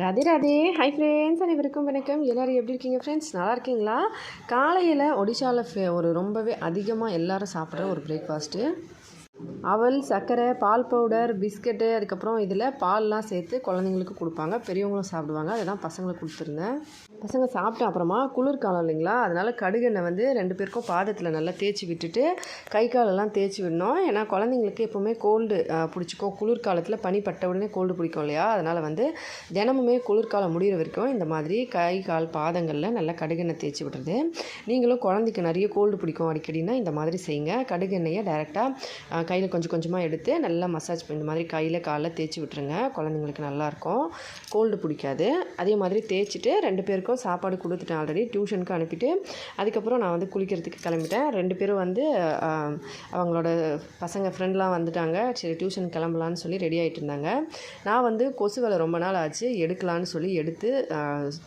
Radhe Radhe. Hi friends அனைவருக்கும் வணக்கம். எல்லோரும் எப்படி இருக்கீங்க ஃப்ரெண்ட்ஸ் நல்லா இருக்கீங்களா? காலையில் ஒடிஷாவில் ஃபே ஒரு ரொம்பவே அதிகமாக எல்லோரும் சாப்பிட்ற ஒரு பிரேக்ஃபாஸ்ட்டு அவல் சர்க்கரை பால் பவுடர் பிஸ்கட்டு அதுக்கப்புறம் இதில் பால்லாம் சேர்த்து குழந்தைங்களுக்கு கொடுப்பாங்க. பெரியவங்களும் சாப்பிடுவாங்க. அதுதான் பசங்களுக்கு கொடுத்துருந்தேன். பசங்க சாப்பிட்ட அப்புறமா குளிர்காலம் இல்லைங்களா? அதனால் கடுகெண்ணெய் வந்து ரெண்டு பேருக்கும் பாதத்தில் நல்லா தேய்ச்சி விட்டுட்டு கை காலெல்லாம் தேய்ச்சி விடணும். ஏன்னா குழந்தைங்களுக்கு எப்போவுமே கோல்டு பிடிச்சிக்கும் குளிர்காலத்தில் பனி பட்ட உடனே கோல்டு பிடிக்கும் இல்லையா? அதனால் வந்து தினமுமே குளிர்காலம் முடிகிற வரைக்கும் இந்த மாதிரி கை கால் பாதங்களில் நல்லா கடுகெண்ணெய் தேய்ச்சி விடுறது. நீங்களும் குழந்தைக்கு நிறைய கோல்டு பிடிக்கும் அடிக்கடினா இந்த மாதிரி செய்யுங்க. கடுகெண்ணெயை டைரெக்டாக கையில் கொஞ்சம் கொஞ்சமாக எடுத்து நல்லா மசாஜ் இந்த மாதிரி கையில் காலில் தேய்ச்சி விட்டுருங்க. குழந்தைங்களுக்கு நல்லாயிருக்கும் கோல்டு பிடிக்காது. அதே மாதிரி தேய்ச்சிட்டு ரெண்டு பேருக்கும் சாப்பாடு கொடுத்துட்டேன் ஆல்ரெடி டியூஷனுக்கு அனுப்பிட்டு அதுக்கப்புறம் நான் வந்து குளிக்கிறதுக்கு கிளம்பிட்டேன். ரெண்டு பேரும் வந்து அவங்களோட பசங்க ஃப்ரெண்ட்லாம் வந்துட்டாங்க. சரி டியூஷன் கிளம்பலான்னு சொல்லி ரெடி ஆகிட்டு இருந்தாங்க. நான் வந்து கொசு வேலை ரொம்ப நாள் ஆச்சு. எடுக்கலான்னு சொல்லி எடுத்து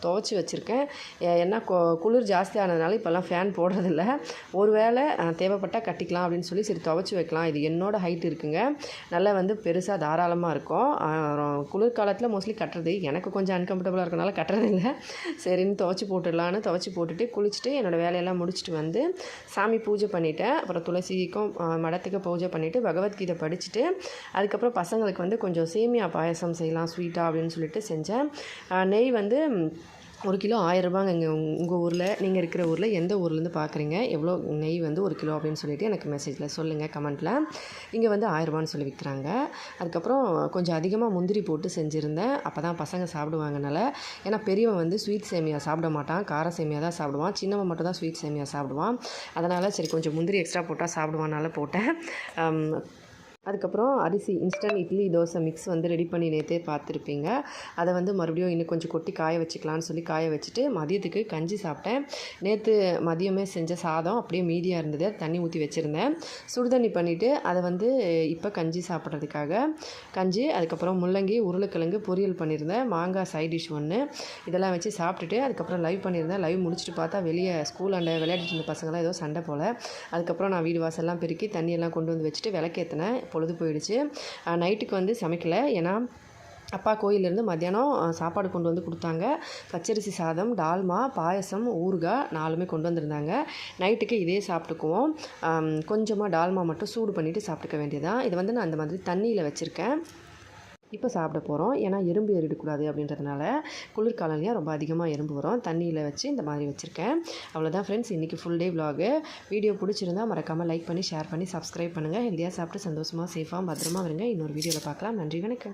துவைச்சி வச்சுருக்கேன். ஏன்னா கொ- குளிர் ஜாஸ்தி ஆனதுனால இப்போல்லாம் ஃபேன் போடுறதில்ல. ஒரு வேளை தேவைப்பட்டால் கட்டிக்கலாம் அப்படின்னு சொல்லி சரி துவைச்சி வைக்கலாம். இது என்னோடய ஹைட் இருக்குங்க. நல்லா வந்து பெருசாக தாராளமாக இருக்கும். குளிர்காலத்தில் மோஸ்ட்லி கட்டுறது எனக்கு கொஞ்சம் அன்கம்ஃபர்டபுளாக இருக்கனால கட்டுறது இல்லை சரின்னு துவச்சி போட்டுடலான்னு துவச்சி போட்டுட்டு குளிச்சுட்டு என்னோடய வேலையெல்லாம் முடிச்சுட்டு வந்து சாமி பூஜை பண்ணிவிட்டேன் அப்புறம் துளசிக்கும் மடத்துக்கு பூஜை பண்ணிவிட்டு பகவத்கீதை படிச்சுட்டு அதுக்கப்புறம் பசங்களுக்கு வந்து கொஞ்சம் சேமியா பாயசம் செய்யலாம் ஸ்வீட்டாக அப்படின்னு சொல்லிட்டு செஞ்சேன். நெய் வந்து ஒரு கிலோ ஆயிரம் ரூபாங்க இங்கே உங்கள் ஊரில். நீங்கள் இருக்கிற ஊரில் எந்த ஊர்லேருந்து பார்க்குறீங்க எவ்வளோ நெய் வந்து ஒரு கிலோ அப்படின்னு சொல்லிட்டு எனக்கு மெசேஜில் சொல்லுங்கள் கமெண்ட்டில் இங்கே வந்து ஆயிரரூபான்னு சொல்லி விற்கிறாங்க அதுக்கப்புறம் கொஞ்சம் அதிகமாக முந்திரி போட்டு செஞ்சுருந்தேன். அப்போ தான் பசங்க சாப்பிடுவாங்கனால. ஏன்னா பெரியவன் வந்து ஸ்வீட் சேமியா சாப்பிட மாட்டான். கார சேமியா தான் சாப்பிடுவான். சின்னவன் மட்டும் தான் ஸ்வீட் சேமியா சாப்பிடுவான். அதனால் சரி கொஞ்சம் முந்திரி எக்ஸ்ட்ரா போட்டால் சாப்பிடுவானால போட்டேன். அதுக்கப்புறம் அரிசி இன்ஸ்டன்ட் இட்லி தோசை மிக்ஸ் வந்து ரெடி பண்ணி நேற்றே பார்த்துருப்பீங்க. அதை வந்து மறுபடியும் இன்னும் கொஞ்சம் கொட்டி காய வச்சுக்கலான்னு சொல்லி காய வச்சுட்டு மதியத்துக்கு கஞ்சி சாப்பிட்டேன். நேற்று மதியமே செஞ்ச சாதம் அப்படியே மீதியாக இருந்தது. தண்ணி ஊற்றி வச்சுருந்தேன். சுடுதண்ணி பண்ணிவிட்டு அதை வந்து இப்போ கஞ்சி சாப்பிட்றதுக்காக கஞ்சி அதுக்கப்புறம் முள்ளங்கி உருளைக்கிழங்கு பொரியல் பண்ணியிருந்தேன். மாங்காய் சைட் டிஷ் ஒன்று இதெல்லாம் வச்சு சாப்பிட்டுட்டு அதுக்கப்புறம் லைவ் பண்ணியிருந்தேன். லைவ் முடிச்சுட்டு பார்த்தா வெளியே ஸ்கூல் அண்டை விளையாடிட்டு இருந்த பசங்களாம் ஏதோ சண்டை போல். அதுக்கப்புறம் நான் வீடு வாசல்லாம் பெருக்கி தண்ணியெல்லாம் கொண்டு வந்து வச்சுட்டு விளக்கேற்றினேன் பொழுது போயிடுச்சு. நைட்டுக்கு வந்து சமைக்கலை. ஏன்னா அப்பா கோயிலேருந்து மத்தியானம் சாப்பாடு கொண்டு வந்து கொடுத்தாங்க. பச்சரிசி சாதம் டால்மா பாயசம் ஊறுகாய் நாலுமே கொண்டு வந்திருந்தாங்க. நைட்டுக்கு இதே சாப்பிட்டுக்குவோம். கொஞ்சமாக டால்மா மட்டும் சூடு பண்ணிவிட்டு சாப்பிட்டுக்க வேண்டியதான் இது வந்து நான் அந்த மாதிரி தண்ணியில் வச்சுருக்கேன். இப்போ சாப்பிட போகிறோம் ஏன்னா எறும்பு ஏறிடக்கூடாது அப்படின்றதுனால குளிர்காலம்லையும் ரொம்ப அதிகமாக எறும்பு வரும். தண்ணியில் வச்சு இந்த மாதிரி வச்சுருக்கேன். அவ்வளோதான் ஃப்ரெண்ட்ஸ் இன்றைக்கி ஃபுல் டே விலாகு வீடியோ பிடிச்சிருந்தா மறக்காமல் லைக் பண்ணி ஷேர் பண்ணி சப்ஸ்கிரைப் பண்ணுங்கள் ஹெல்த்தியாக சாப்பிட்டு சந்தோஷமாக சேஃபாக பத்திரமா வருங்க இன்னொரு வீடியோவில் பார்க்கலாம். நன்றி வணக்கம்.